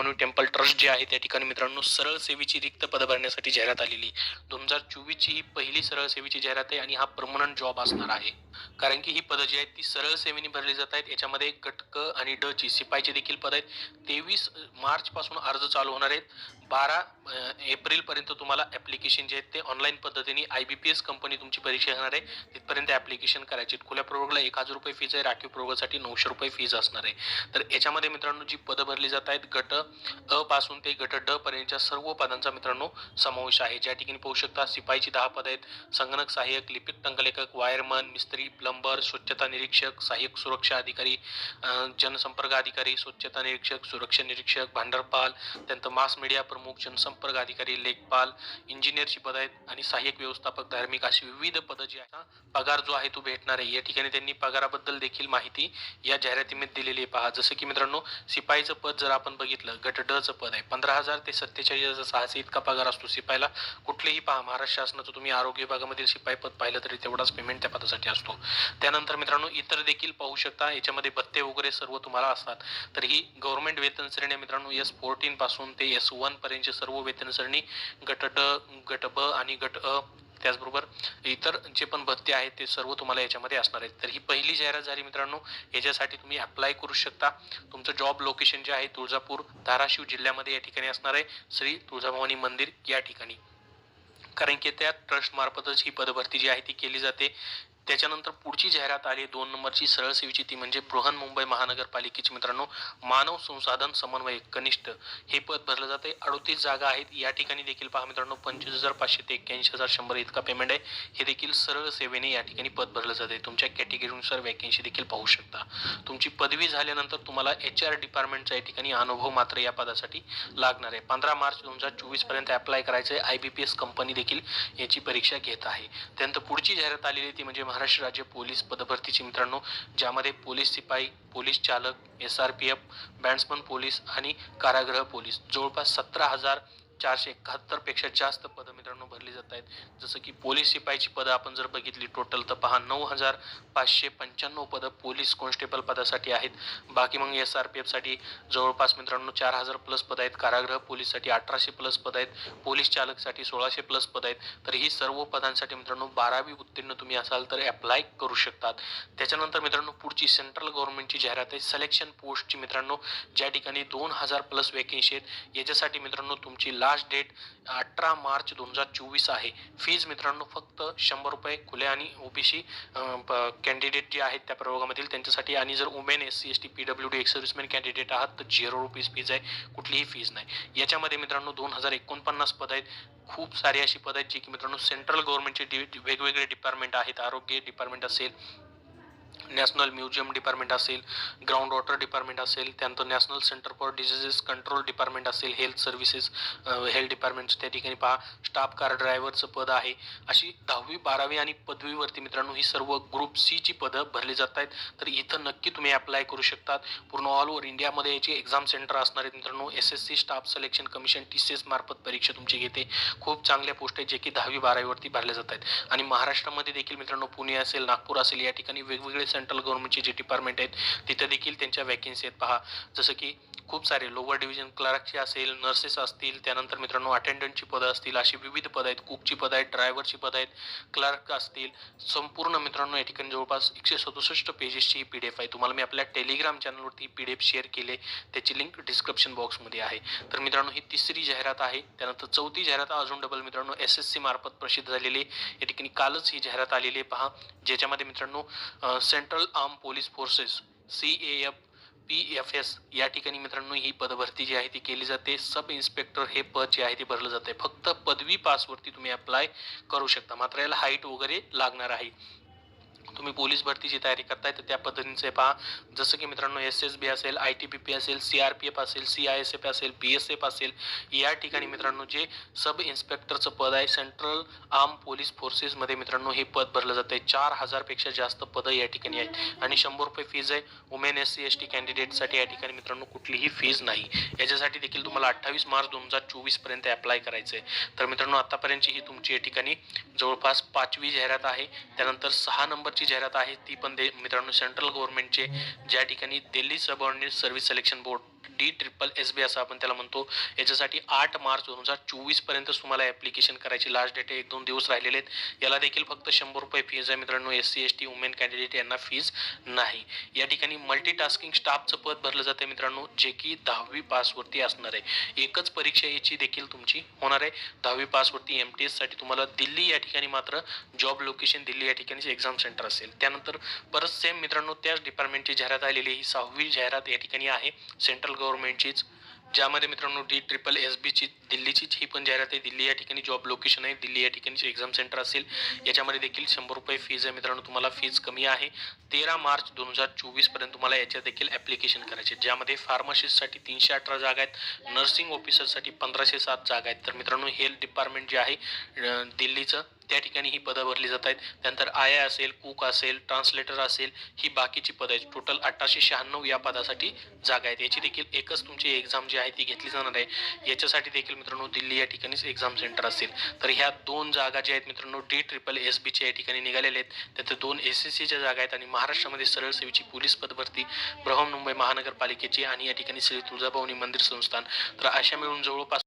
Tuljabhavani temple trust जे आहे त्या ठिकाणी मित्रांनो सरळ सेवेची रिक्त पद भरण्यासाठी जाहिरात आलेली दोन हजार चोवीसची ही पहिली सरळ सेवेची जाहिरात आहे आणि हा परमनंट जॉब असणार आहे. कारण की ही पदं जी आहेत ती सरळ सेवेने भरली जात आहेत. याच्यामध्ये गट आणि ड ची शिपाईचे देखील पद आहेत. तेवीस मार्च पासून अर्ज चालू होणार आहेत. बारा एप्रिल पर्यंत तुम्हाला ऍप्लिकेशन जे आहेत ते ऑनलाईन पद्धतीने I B P S company तुमची परीक्षा घेणार आहे. तिथपर्यंत ऍप्लिकेशन करायचे आहेत. खुल्या प्रवर्गला एक हजार रुपये फीज आहे. राखीव प्रवर्गासाठी नऊशे रुपये फीज असणार आहे. तर याच्यामध्ये मित्रांनो जी पदं भरली जात आहेत गट अ पासून ते गट ड पर्यंतच्या सर्व पदांचा मित्रांनो समावेश आहे. ज्या ठिकाणी पाहू शकता शिपाईची दहा पद आहेत. संगणक सहाय्यक लिपिक टंकलेखक वायरमन मिस्त्री प्लंबर स्वच्छता निरीक्षक सहाय्यक सुरक्षा अधिकारी जनसंपर्क अधिकारी स्वच्छता निरीक्षक सुरक्षा निरीक्षक भांडरपाल त्यानंतर मास मीडिया प्रमुख जनसंपर्क अधिकारी लेखपाल इंजिनियरची पद आहेत आणि सहाय्यक व्यवस्थापक धार्मिक अशी विविध पदं जी आहेत पगार जो आहे तो भेटणार आहे. या ठिकाणी त्यांनी पगाराबद्दल देखील माहिती या जाहिरातीमध्ये दिलेली आहे. पहा जसं की मित्रांनो शिपाईचं पद जर आपण बघितलं गट डचं पद आहे. पंधरा हजार ते सत्तेचाळीस हजार सहाशे इतका पगार असतो शिपाईला. कुठलेही पहा महाराष्ट्र शासनाचं तुम्ही आरोग्य विभागामधील शिपाई पद पाहिलं तरी तेवढाच पेमेंट त्या पदासाठी असतो. त्यानंतर मित्रांनो इतर देखील पाहू शकता. याच्यामध्ये भत्ते वगैरे सर्व तुम्हाला असतात. तर ही गव्हर्नमेंट वेतन श्रेणी मित्रांनो एस फोर्टीन पासून ते एस वन पर्यंतची सर्व वेतन श्रेणी गट ड गट ब आणि गट अ त्याचबरोबर इतर जे पण भत्ते आहेत ते सर्व तुम्हाला याच्यामध्ये असणार आहेत. तर ही पहिली जाहिरात झाली मित्रांनो याच्यासाठी तुम्ही अप्लाय करू शकता. तुमचं जॉब लोकेशन जे आहे तुळजापूर धाराशिव जिल्ह्यामध्ये या ठिकाणी असणार आहे. श्री तुळजाभवानी मंदिर या ठिकाणी. कारण की त्या ट्रस्ट मार्फतच ही पदभरती जी आहे ती केली जाते. त्याच्यानंतर पुढची जाहिरात आली दोन नंबरची सरळ सेवेची ती म्हणजे बृहन मुंबई महानगरपालिकेची. मित्रांनो मानव संसाधन समन्वयक कनिष्ठ हे पद भरलं जाते अडोतीस जागा आहेत. या ठिकाणी देखील पहा मित्रांनो पंचवीस हजार पाचशे ते एक्क्याऐंशी हजार शंभर इतका पेमेंट आहे. हे देखील सरळ सेवेने या ठिकाणी पद भरलं जाते तुमच्या कॅटेगरीनुसार वॅकेन्सी देखील पाहू शकता. तुमची पदवी झाल्यानंतर तुम्हाला एच आर डिपार्टमेंटचा या ठिकाणी अनुभव मात्र या पदासाठी लागणार आहे. पंधरा मार्च दोन हजार चोवीसपर्यंत अप्लाय करायचं आहे. I B P S company देखील याची परीक्षा घेत आहे. त्यानंतर पुढची जाहिरात आलेली ती म्हणजे महाराष्ट्र राज्य पोलीस पदभरतीची मित्रांनो ज्यामध्ये पोलीस शिपाई पोलीस चालक S R P F bandsman police आणि कारागृह पोलीस. जवळपास सतरा हजार चारशे एकाहत्तरपेक्षा जास्त पदं मित्रांनो भरली जात आहेत. जसं की पोलीस शिपाईची पदं आपण जर बघितली टोटल तर पहा नऊ हजार पाचशे पंच्याण्णव पदं पोलीस कॉन्स्टेबल पदासाठी आहेत. बाकी मग एस आर पी एफसाठी जवळपास मित्रांनो चार हजार प्लस पद आहेत. कारागृह पोलीससाठी अठराशे प्लस पद आहेत. पोलीस चालकसाठी सोळाशे प्लस पद आहेत. तर ही सर्व पदांसाठी मित्रांनो बारावी उत्तीर्ण तुम्ही असाल तर अप्लाय करू शकतात. त्याच्यानंतर मित्रांनो पुढची सेंट्रल गव्हर्नमेंटची जाहिरात आहे. सिलेक्शन पोस्टची मित्रांनो ज्या ठिकाणी दोन हजार प्लस वॅकेन्सी आहेत याच्यासाठी मित्रांनो तुमची लास्ट डेट अठरा मार्च दोन हजार चोवीस आहे. फीज मित्रांनो फक्त शंभर रुपये खुले आणि ओबीसी कॅन्डिडेट जे आहेत त्या प्रयोगामधील त्यांच्यासाठी आणि जर women S C S T P W D ex serviceman candidate आहात तर झिरो रुपीज फीज आहे कुठलीही फीज नाही. याच्यामध्ये मित्रांनो दोन हजार एकोणपन्नास पद आहेत. खूप सारी अशी पद आहेत जी की मित्रांनो सेंट्रल गव्हर्नमेंटचे डि वेगवेगळे डिपार्टमेंट आहेत. आरोग्य डिपार्टमेंट असेल नॅशनल म्युझियम डिपार्टमेंट असेल ग्राउंड वॉटर डिपार्टमेंट असेल त्यानंतर national centre for diseases control department असेल हेल्थ सर्व्हिसेस हेल्थ डिपार्टमेंट त्या ठिकाणी पहा. स्टाफ कार ड्रायव्हरचं पद आहे. अशी दहावी बारावी आणि पदवीवरती मित्रांनो ही सर्व ग्रुप सीची पदं भरली जात आहेत. तर इथं नक्की तुम्ही अप्लाय करू शकतात. पूर्ण ऑल ओव्हर इंडियामध्ये याची एक्झाम सेंटर असणार आहेत मित्रांनो. S S C staff selection commission T C S मार्फत परीक्षा तुमची घेते. खूप चांगल्या पोस्ट आहेत जे की दहावी बारावीवरती भरल्या जात आहेत. आणि महाराष्ट्रामध्ये देखील मित्रांनो पुणे असेल नागपूर असेल या ठिकाणी वेगवेगळे सेंट्रल गव्हर्नमेंटची जी डिपार्टमेंट आहेत तिथं देखील त्यांच्या वॅकेन्सी आहेत. पहा जसं की खूप सारे लोअर डिव्हिजन क्लर्कची असेल नर्सेस असतील त्यानंतर मित्रांनो अटेंडंटची पदं असतील अशी विविध पदं आहेत. कुकची पदं आहेत ड्रायव्हरची पदं आहेत क्लर्क असतील. संपूर्ण मित्रांनो या ठिकाणी जवळपास एकशे सदुसष्ट पेजेसची ही पी डी एफ आहे. तुम्हाला मी आपल्या टेलिग्राम चॅनलवरती पी डी एफ शेअर केले त्याची लिंक डिस्क्रिप्शन बॉक्समध्ये आहे. तर मित्रांनो ही तिसरी जाहिरात आहे. त्यानंतर चौथी जाहिरात अजून डबल मित्रांनो एस एस सी मार्फत प्रसिद्ध झालेली या ठिकाणी कालच ही जाहिरात आलेली आहे. पहा ज्याच्यामध्ये मित्रांनो cent central arm police forces C A P F F S या ठिकाणी मित्रांनो ही पदभरती जी आहे ती केली जाते. सब इन्स्पेक्टर हे पद जे आहे ते भरलं जाते फक्त पदवी पासवरती तुम्ही अप्लाय करू शकता. मात्र याला हाईट वगैरे लागणार आहे. तुम्ही पोलीस भरतीची तयारी करताय तर त्या पद्धतीचे पहा. जसं की मित्रांनो एस एस बी असेल आय टी बी पी असेल सी आर पी एफ असेल सी आय एस एफ असेल बी एस एफ असेल या ठिकाणी मित्रांनो जे सब इन्स्पेक्टरचं पद आहे सेंट्रल आर्म पोलीस फोर्सेसमध्ये मित्रांनो हे पद भरलं जातं आहे चार हजारपेक्षा जास्त पदं या ठिकाणी आहेत. आणि शंभर रुपये फीज आहे. Women S C S T कॅन्डिडेटसाठी या ठिकाणी मित्रांनो कुठलीही फीज नाही. याच्यासाठी देखील तुम्हाला अठ्ठावीस मार्च दोन हजार चोवीसपर्यंत अप्लाय करायचं आहे. तर मित्रांनो आतापर्यंतची ही तुमची या ठिकाणी जवळपास पाचवी जाहिरात आहे. त्यानंतर सहा नंबरची जाहिरात आहे ती पण मित्रांनो सेंट्रल गव्हर्नमेंटचे ज्या ठिकाणी Delhi subordinate service selection board D triple S B असं आपण त्याला म्हणतो. याच्यासाठी आठ मार्च दोन हजार चोवीसपर्यंत तुम्हाला ॲप्लिकेशन करायची. लास्ट डेट आहे एक दोन दिवस राहिलेले आहेत. याला देखील फक्त शंभर रुपये फीज आहे मित्रांनो. S C S T women candidate यांना फीज नाही. या ठिकाणी मल्टीटास्किंग स्टाफचं पद भरलं जातं मित्रांनो जे की दहावी पासवरती असणार आहे. एकच परीक्षा याची देखील तुमची होणार आहे. दहावी पासवरती एम टी एससाठी तुम्हाला दिल्ली या ठिकाणी मात्र जॉब लोकेशन दिल्ली या ठिकाणी एक्झाम सेंटर असेल. त्यानंतर परत सेम मित्रांनो त्याच डिपार्टमेंटची जाहिरात आलेली ही सहावी जाहिरात या ठिकाणी आहे. सेंट्रल गव्हर्नमेंटचीच ज्यामध्ये मित्रांनो डी ट्रिपल एस बीची दिल्लीचीच ही पण जाहिरात आहे. दिल्ली या ठिकाणी जॉब लोकेशन आहे. दिल्ली या ठिकाणी एक्झाम सेंटर असेल याच्यामध्ये देखील शंभर रुपये फीज आहे मित्रांनो. तुम्हाला फीज कमी आहे. तेरा मार्च दोन हजार चोवीसपर्यंत तुम्हाला याच्या देखील ॲप्लिकेशन करायचे आहे. ज्यामध्ये फार्मासिस्टसाठी तीनशे अठरा जागा आहेत. नर्सिंग ऑफिसरसाठी पंधराशे सात जागा आहेत. तर मित्रांनो हेल्थ डिपार्टमेंट जे आहे दिल्लीचं त्या ठिकाणी ही पदं भरली जात आहेत. त्यानंतर आय असेल कुक असेल ट्रान्सलेटर असेल ही बाकीची पदं आहेत. टोटल अठराशे शहाण्णव या पदासाठी जागा आहेत. याची देखील एकच तुमची एक्झाम जी आहे ती घेतली जाणार आहे. याच्यासाठी देखील मित्रांनो दिल्ली या ठिकाणीच एक्झाम सेंटर असेल. तर ह्या दोन जागा ज्या आहेत मित्रांनो डी ट्रिपल एस बीच्या या ठिकाणी निघालेले आहेत. त्यात दोन एस एस सीच्या जागा आहेत आणि महाराष्ट्रामध्ये सरळ सेवेची पोलीस पदभरती बृहन्मुंबई महानगरपालिकेची आणि या ठिकाणी श्री तुळजाभवानी मंदिर संस्थान. तर अशा मिळून जवळपास